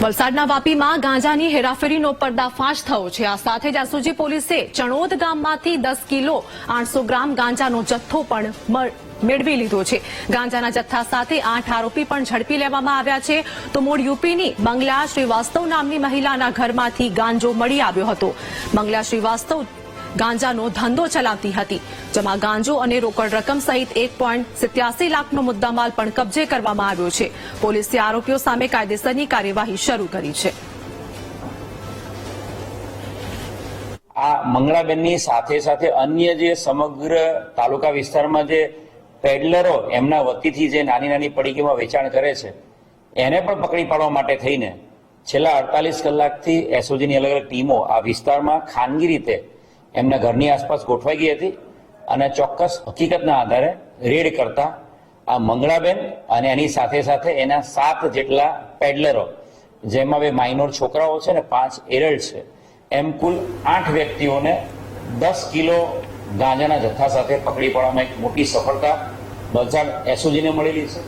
વલસાડના વાપીમાં ગાંજાની હેરાફેરીનો પર્દાફાશ થયો છે. આ સાથે જ આસુજી પોલીસે ચણોદ ગામમાંથી દસ કિલો આઠસો ગ્રામ ગાંજાનો જથ્થો પણ મળ- મેળવી લીધો છે. ગાંજાના જથ્થા સાથે આઠ આરોપી પણ ઝડપી લેવામાં આવ્યા છે. તો મૂળ યુપીની બંગલા શ્રીવાસ્તવ નામની મહિલાના ઘરમાંથી ગાંજો મળી આવ્યો હતો. બંગલા શ્રીવાસ્તવ ગાંજાનો ધંધો ચલાવતી હતી. જેમાં ગાંજો અને રોકડ રકમ સહિત એક સિત્યાસી લાખનો મુદ્દામાલ પણ કબજે કરવામાં આવ્યો છે. પોલીસે આરોપીઓ સામે કાયદેસરની કાર્યવાહી શરૂ કરી છે. આ મંગળાબેનની સાથે સાથે અન્ય જે સમગ્ર તાલુકા વિસ્તારમાં જે પેડલરો એમના વતીથી જે નાની નાની પડીકીમાં વેચાણ કરે છે, એને પણ પકડી પાડવા માટે થઈને છેલ્લા અડતાલીસ કલાકથી એસઓજીની અલગ અલગ ટીમો આ વિસ્તારમાં ખાનગી રીતે એમના ઘરની આસપાસ ગોઠવાઈ ગઈ હતી. અને ચોક્કસ હકીકતના આધારે રેડ કરતા આ મંગળાબેન અને એની સાથે સાથે એના સાત જેટલા પેડલરો જેમાં બે માઇનોર છોકરાઓ છે ને પાંચ એરલ્ડ છે, એમ કુલ આઠ વ્યક્તિઓને દસ કિલો ગાંજાના જથ્થા સાથે પકડી પાડવામાં એક મોટી સફળતા વલસાડ એસઓજીને મળેલી છે.